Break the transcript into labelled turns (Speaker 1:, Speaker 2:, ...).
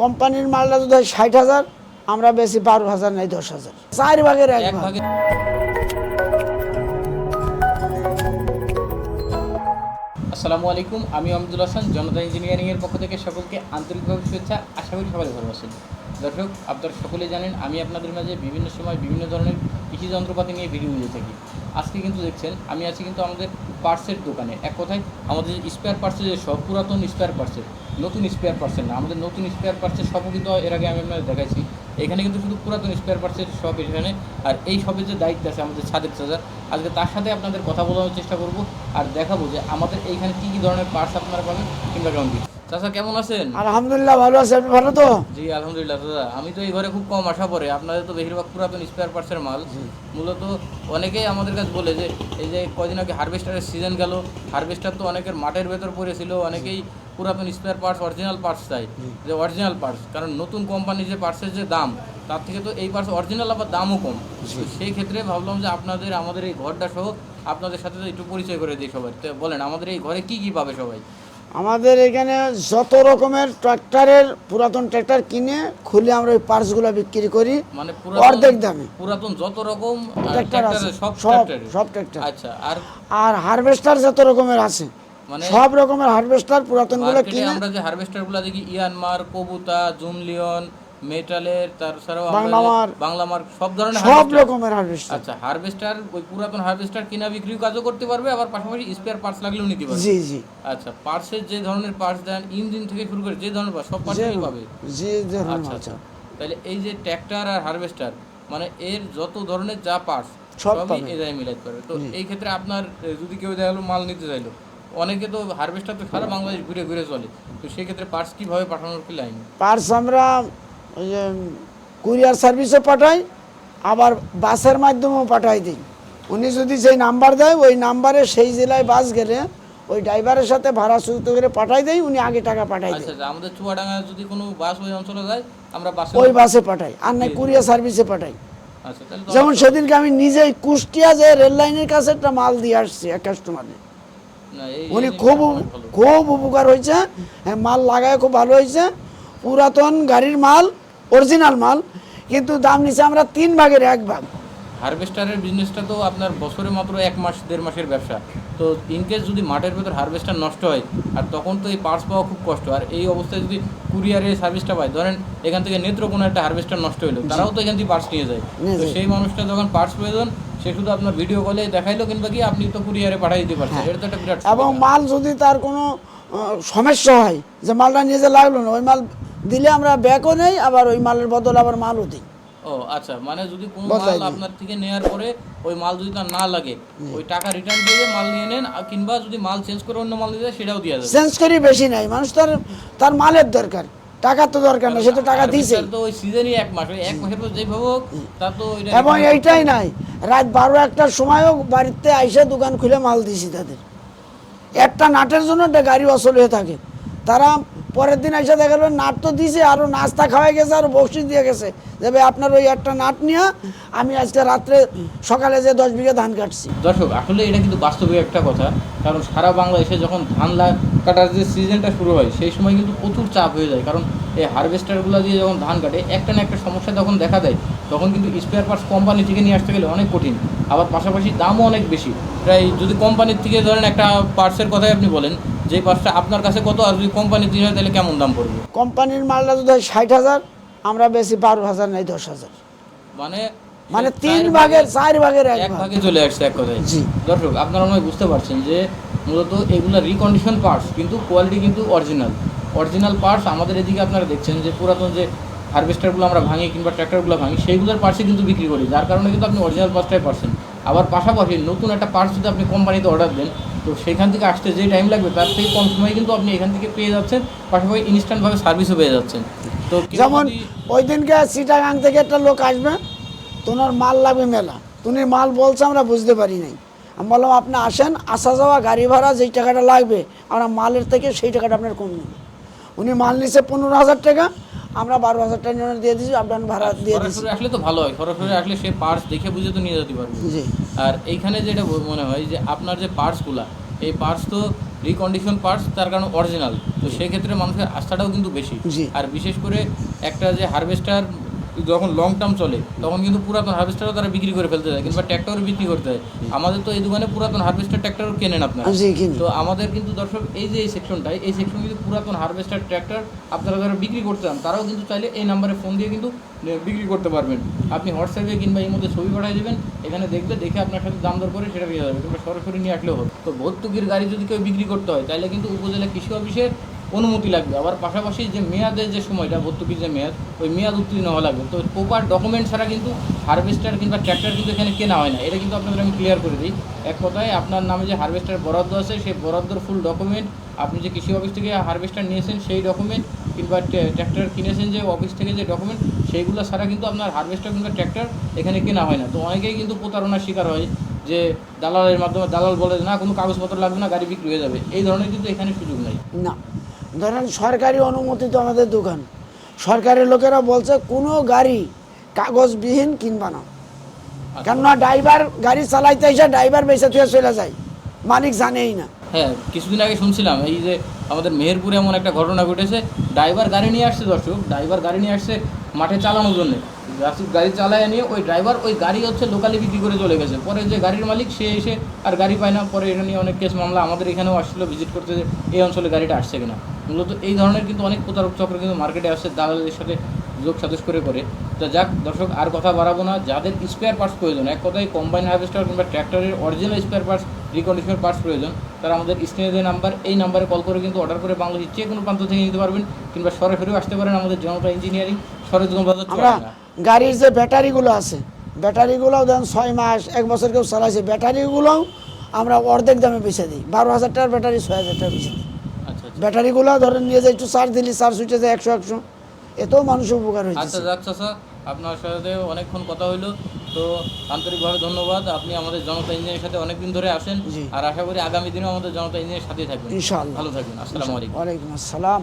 Speaker 1: কোম্পানির মালটা যদি হয় ষাট হাজার আমরা বেশি বারো হাজার নাই দশ হাজার। চার ভাগের এক
Speaker 2: এক
Speaker 1: ভাগ।
Speaker 2: আসসালামু আলাইকুম, আমি আমিদুল হাসান, জনতা ইঞ্জিনিয়ারিংয়ের পক্ষ থেকে সকলকে আন্তরিকভাবে শুভেচ্ছা, আশা করি সবাই ভালো আছেন। দর্শক, আপনারা সকলে জানেন, আমি আপনাদের মাঝে বিভিন্ন সময় বিভিন্ন ধরনের কৃষি যন্ত্রপাতি নিয়ে ভিডিও দিয়ে থাকি। আজকে কিন্তু দেখছেন, আমি আছি কিন্তু আমাদের পার্সের দোকানে। এক কথায়, আমাদের স্পেয়ার পার্টসের যে সব, পুরাতন স্পেয়ার পার্টসের নতুন স্পেয়ার পার্টসের না, আমাদের নতুন স্পেয়ার পার্টসের সবও কিন্তু এর আগে আমি আপনাদের দেখাইছি। এখানে কিন্তু শুধু পুরাতন স্পেয়ার পার্টসের শপ এখানে। আর এই শপের যে দায়িত্ব আছে আমাদের সাদেক চাচা আজকে তার সাথে আপনাদের কথা বলানোর চেষ্টা করব আর দেখাবো যে আমাদের এইখানে কী কী ধরনের পার্টস আপনারা পাবেন কিংবা কেমন চাচা কেমন আছেন?
Speaker 1: আলহামদুলিল্লাহ ভালো আছে। আপনি ভালো তো?
Speaker 2: জি আলহামদুলিল্লাহ দাদা আমি তো এই ঘরে খুব কম আশা পড়ে। আপনাদের তো বেশিরভাগ পুরাতন স্পেয়ার পার্টসের মাল। মূলত অনেকেই আমাদের কাছে বলে যে এই যে কয়দিন আগে হারভেস্টারের সিজন গেল হারভেস্টার তো অনেকের মাঠের ভেতর পড়েছিল অনেকেই পুরাতন স্পেয়ার পার্টস অরিজিনাল পার্টস চাই। যে অরিজিনাল পার্টস কারণ নতুন কোম্পানির যে পার্টসের যে দাম তার থেকে তো এই পার্টস অরিজিনাল আবার দামও কম। সেই ক্ষেত্রে ভাবলাম যে আপনাদের আমাদের এই ঘরটা সহ আপনাদের সাথে একটু পরিচয় করে দিই সবাই। তো বলেন আমাদের এই ঘরে কি কি পাবে সবাই?
Speaker 1: আমাদের এখানে যত রকমের ট্রাক্টরের পুরাতন ট্রাক্টর কিনে খুলে আমরা ওই পার্টসগুলো বিক্রি করি।
Speaker 2: মানে
Speaker 1: অর্ধেক দামে।
Speaker 2: পুরাতন যত রকম
Speaker 1: ট্রাক্টর আছে।
Speaker 2: সব
Speaker 1: সব। সব ট্রাক্টর।
Speaker 2: আচ্ছা আর
Speaker 1: আর হারভেস্টার যত রকমের আছে। সব রকমের হারভেস্টার পুরাতনগুলো
Speaker 2: মার্কেটে
Speaker 1: কিনে
Speaker 2: আমরা যে হারভেস্টারগুলো দেখি ইয়ানমার কবুতা জুমলিয়ন মেটালের তাছাড়াও
Speaker 1: বাংলামার।
Speaker 2: বাংলামার সব ধরনের
Speaker 1: সব রকমের হারভেস্টার
Speaker 2: আচ্ছা হারভেস্টার ওই পুরাতন হারভেস্টার কিনা বিক্রি কাজও করতে পারবে আবার পাশাপাশি স্পেয়ার পার্টস লাগলেও নিতে পারবে।
Speaker 1: জি জি।
Speaker 2: আচ্ছা পার্টসের যে ধরনের পার্টস দেন ইঞ্জিন থেকে শুরু করে যে ধরনের parts, সব
Speaker 1: যে
Speaker 2: পার্টসই পাবে।
Speaker 1: ধরনের
Speaker 2: আচ্ছা আচ্ছা। তাহলে এই যে ট্র্যাক্টর আর হারভেস্টার মানে এর যত ধরনের যা পার্টস সবই জায়গায় মিলাইতে পারবে। তো এই ক্ষেত্রে আপনার যদি কেউ দেখা গেলো মাল নিতে চাইলো অনেকে তো হারভেস্টার তো সারা বাংলাদেশ ঘুরে ঘুরে চলে। তো সেই ক্ষেত্রে পার্টস কীভাবে পাঠানোর কি লাইন
Speaker 1: পার্স আমরা কুরিয়ার সার্ভিসে পাঠাই আবার বাসের মাধ্যমেও পাঠাই দিই। উনি যদি সেই নাম্বার দেয় ওই নাম্বারে সেই জেলায় বাস গেলে ওই ড্রাইভারের সাথে ভাড়া সুযুক্ত করে পাঠাই দেয় উনি আগে টাকা পাঠাই
Speaker 2: আচ্ছা
Speaker 1: দেয়।
Speaker 2: আচ্ছা আমাদের চুয়াডাঙ্গা যদি কোনো বাস ওই অঞ্চলে যায় আমরা বাসে
Speaker 1: ওই বাসে পাঠাই আর নাই কুরিয়ার সার্ভিসে পাঠাই।
Speaker 2: আচ্ছা
Speaker 1: যেমন সেদিনকে আমি নিজেই কুষ্টিয়া যে রেল লাইনের কাছে একটা মাল দিয়ে আসছি এক কাস্টমারে
Speaker 2: না,
Speaker 1: উনি খুব খুব উপকার হয়েছে। হ্যাঁ, মাল লাগায় খুব ভালো হয়েছে। পুরাতন গাড়ির মাল অরিজিনাল মাল কিন্তু দাম নিচে আমরা তিন ভাগের এক ভাগ।
Speaker 2: হারভেস্টারের বিজনেসটা তো আপনার বছরে মাত্র এক মাস দেড় মাসের ব্যবসা। তো ইনকেস যদি মাঠের ভেতর হারভেস্টার নষ্ট হয় আর তখন তো এই পার্টস পাওয়া খুব কষ্ট। আর এই অবস্থায় যদি কুরিয়ারের সার্ভিসটা পায় ধরেন এখান থেকে নেত্রকোনা একটা হারভেস্টার নষ্ট হলো তারাও তো এখান থেকে পার্টস নিয়ে যায়। তো সেই মানুষটা যখন পার্টস প্রয়োজন সে শুধু আপনার ভিডিও কলে দেখাইলো কিংবা কি আপনি তো কুরিয়ারে পাঠিয়ে দিতে পারছেন। এটা তো একটা বিরাট
Speaker 1: এবং মাল যদি তার কোনো সমস্যা হয় যে মালটা নিজে লাগল না ওই মাল দিলে আমরা ব্যাকও নেই আবার ওই মালের বদলে আবার মালও দিই।
Speaker 2: ও আচ্ছা মানে যদি কোনো মাল আপনার থেকে নেওয়ার পরে ওই মাল যদি তার না লাগে ওই টাকা রিটার্ন দিয়ে মাল নিয়ে নেন আর কিংবা যদি মাল চেঞ্জ করে অন্য মাল দিয়ে দেয়, সেটাও দেওয়া যাবে
Speaker 1: চেঞ্জ করি বেশি নাই মানুষ তার তার মালের দরকার টাকার তো দরকার না সে তো টাকা দিছে।
Speaker 2: তো ওই সিজনই এক মাস ওই এক মাসের পর যেভাবে হোক তা তো
Speaker 1: এবং এইটাই নাই রাত বারো একটার সময়ও বাড়িতে আইসে দোকান খুলে মাল দিছি তাদের। একটা নাটের জন্য একটা গাড়ি অসল হয়ে থাকে। তারা পরের দিন এসে দেখা গেলো নাট তো দিছে আরও নাস্তা খাওয়াই গেছে, আর বকশিস দিয়ে গেছে। যে ভাই, আপনার ওই একটা নাট নিয়ে, আমি আজকে রাত্রে সকালে যে দশ বিঘা ধান কাটছি।
Speaker 2: দর্শক, আসলে এটা কিন্তু বাস্তবিক একটা কথা, কারণ সারা বাংলাদেশে যখন ধান কাটার যে সিজনটা শুরু হয়, সেই সময় কিন্তু প্রচুর চাপ হয়ে যায়। কারণ এই হারভেস্টারগুলো দিয়ে যখন ধান কাটে, একটা না একটা সমস্যা যখন দেখা দেয়, তখন কিন্তু স্পেয়ার পার্টস কোম্পানি থেকে নিয়ে আসতে গেলে অনেক কঠিন। আবার পাশাপাশি দামও অনেক বেশি। প্রায় যদি কোম্পানির থেকে ধরেন একটা পার্টসের কথাই আপনি বলেন যে পার্টসটা আপনার কাছে কত আর যদি কোম্পানির দিয়ে হয় তাহলে কেমন দাম পড়বে?
Speaker 1: কোম্পানির মালটা যদি হয় ষাট হাজার আমরা বেশি বারো হাজার নাই দশ হাজার।
Speaker 2: মানে
Speaker 1: মানে তিন ভাগের চার ভাগের এক
Speaker 2: এক
Speaker 1: ভাগে।
Speaker 2: চলে আসছে এক কথায়।
Speaker 1: জি।
Speaker 2: দর্শক আপনারা মনে বুঝতে পারছেন যে মূলত এগুলো রিকন্ডিশন পার্টস কিন্তু কোয়ালিটি কিন্তু অরিজিনাল অরিজিনাল পার্টস আমাদের এদিকে আপনারা দেখছেন যে পুরাতন যে হারভেস্টারগুলো আমরা ভাঙি কিংবা ট্র্যাক্টরগুলো ভাঙি সেইগুলোর পার্টসই কিন্তু বিক্রি করি। যার কারণে কিন্তু আপনি অরিজিনাল পার্টসটাই পারছেন আবার পাশাপাশি নতুন একটা পার্টস যদি আপনি কোম্পানিতে অর্ডার দেন তো সেখান থেকে আসতে যে টাইম লাগবে তার থেকে কম সময়ে কিন্তু আপনি এখান থেকে পেয়ে যাচ্ছেন পাশাপাশি ইনস্ট্যান্টভাবে সার্ভিসও পেয়ে যাচ্ছেন। তো
Speaker 1: যেমন ওই দিনকে চিটাগাং থেকে একটা লোক আসবে তোমার মাল লাগবে মেলা। তুমি মাল বলছে আমরা বুঝতে পারি নাই। আমি বললাম আপনি আসেন আসা যাওয়া গাড়ি ভাড়া যেই টাকাটা লাগবে আমরা মালের থেকে সেই টাকাটা আপনার কম নেব। উনি মাল নিছে পনেরো হাজার টাকা আমরা বারো হাজার টাকা দিয়ে দিয়েছি আপনার ভাড়া দিয়ে দিয়েছি
Speaker 2: আসলে তো ভালো হয় সরাসরি আসলে সে পার্টস দেখে বুঝে তো নিয়ে যেতে পারবে।
Speaker 1: জি।
Speaker 2: আর এইখানে যেটা মনে হয় যে আপনার যে পার্টসগুলা এই পার্টস তো রিকন্ডিশন পার্টস তার কারণ অরিজিনাল তো সেক্ষেত্রে মানুষের আস্থাটাও কিন্তু বেশি। আর বিশেষ করে একটা যে হারভেস্টার যখন লং টার্ম চলে তখন কিন্তু পুরাতন হারভেস্টারও তারা বিক্রি করে ফেলতে যায় কিংবা ট্র্যাক্টরও বিক্রি করতে হয় আমাদের তো এই দোকানে পুরাতন হারভেস্টার ট্র্যাক্টরও কেনেন আপনারা? তো আমাদের কিন্তু দর্শক এই যে এই সেকশনটাই এই সেকশন কিন্তু পুরাতন হারভেস্টার ট্র্যাক্টর আপনারা যারা বিক্রি করতে চান তারাও কিন্তু চাইলে এই নাম্বারে ফোন দিয়ে কিন্তু বিক্রি করতে পারবেন। আপনি হোয়াটসঅ্যাপে কিংবা এই মধ্যে ছবি পাঠিয়ে দেবেন এখানে দেখবে দেখে আপনার সাথে দাম দর করে সেটা নিয়ে যাবে কিংবা সরাসরি নিয়ে আসলেও হবে। তো ভর্তুকির গাড়ি যদি কেউ বিক্রি করতে হয় তাহলে কিন্তু উপজেলা কৃষি অফিসের অনুমতি লাগবে। আবার পাশাপাশি যে মেয়াদের যে সময়টা ভর্তুকির যে মেয়াদ, ওই মেয়াদ উত্তীর্ণ হওয়া লাগবে। তো প্রপার ডকুমেন্ট ছাড়া কিন্তু হারভেস্টার কিংবা ট্র্যাক্টর কিন্তু এখানে কেনা হয় না। এটা কিন্তু আপনাদের আমি ক্লিয়ার করে দিই। এক কথায় আপনার নামে যে হারভেস্টার বরাদ্দ আছে, সেই বরাদ্দর ফুল ডকুমেন্ট আপনি যে কৃষি অফিস থেকে হারভেস্টার নিয়েছেন, সেই ডকুমেন্ট কিংবা ট্র্যাক্টর কিনেছেন যে অফিস থেকে যে ডকুমেন্ট সেইগুলো ছাড়া কিন্তু আপনার হারভেস্টার কিংবা ট্র্যাক্টর এখানে কেনা হয় না। তো অনেকেই কিন্তু প্রতারণার শিকার হয় যে দালালের মাধ্যমে, দালাল বলে না, কোনো কাগজপত্র লাগবে না, গাড়ি বিক্রি হয়ে যাবে। এই ধরনের কিন্তু এখানে সুযোগ নেই।
Speaker 1: না। ধরেন সরকারি অনুমোদিত আমাদের দোকান। সরকারি লোকেরা বলছে, কোনো গাড়ি কাগজবিহীন কিনবা না। কেননা ড্রাইভার গাড়ি চালাইতে এসে ড্রাইভার বেঁচে থেকে চলে যায়। মালিক জানেই না।
Speaker 2: হ্যাঁ কিছুদিন আগে শুনছিলাম, এই যে আমাদের মেহেরপুরে এমন একটা ঘটনা ঘটেছে, ড্রাইভার গাড়ি নিয়ে আসছে দর্শক, ড্রাইভার গাড়ি নিয়ে আসছে মাঠে চালানোর জন্য। গাড়ি চালায় নিয়ে ওই ড্রাইভার ওই গাড়ি হচ্ছে লোকালি বিক্রি করে চলে গেছে। পরে যে গাড়ির মালিক, সে এসে আর গাড়ি পায় না। পরে এটা নিয়ে অনেক কেস মামলা আমাদের এখানেও আসছিল ভিজিট করতে যে এই অঞ্চলে গাড়িটা আসছে কিনা। মূলত এই ধরনের কিন্তু অনেক প্রতারক চক্র কিন্তু মার্কেটে আসছে দালালের সাথে যোগ সাজস করে করে। তো যাক দর্শক আর কথা বাড়াবো না। যাদের স্পেয়ার পার্টস প্রয়োজন এক কথায় কম্বাইন হার্ভেস্টার কিংবা ট্র্যাক্টরের original spare parts recondition parts প্রয়োজন তারা আমাদের স্ক্রিনে যে নাম্বার এই নাম্বারে কল করে কিন্তু অর্ডার করে বাংলাদেশের যে কোনো প্রান্ত থেকে নিতে পারবেন কিংবা সরাসরিও আসতে পারেন আমাদের জনতা ইঞ্জিনিয়ারিং সরজগঞ্জ বাজার
Speaker 1: গাড়ির যে ব্যাটারিগুলো আছে ব্যাটারিগুলোও ধরেন ছয় মাস এক বছর কেউ চালাইছে ব্যাটারিগুলোও আমরা অর্ধেক দামে বেছে দিই। বারো হাজার টাকার ব্যাটারি ছয় হাজার টাকা বেছে দিই। ব্যাটারিগুলো ধরেন নিয়ে যায় একটু চার্জ দিলি চার্জ উঠে যায় একশো একশো। এতেও মানুষের উপকার হয়েছে
Speaker 2: আচ্ছা
Speaker 1: হয়েছে
Speaker 2: স্যার চাচা আপনার সাথে অনেকক্ষণ কথা হইল। তো আন্তরিকভাবে ধন্যবাদ। আপনি আমাদের জনতা ইঞ্জিনের সাথে অনেকদিন ধরে আসেন। আর আশা করি আগামী দিনেও আমাদের জনতা ইঞ্জিনের সাথে থাকবেন।
Speaker 1: ইনশাআল্লাহ।
Speaker 2: ভালো থাকবেন। আসসালামু আলাইকুম।
Speaker 1: ওয়ালাইকুম আসসালাম।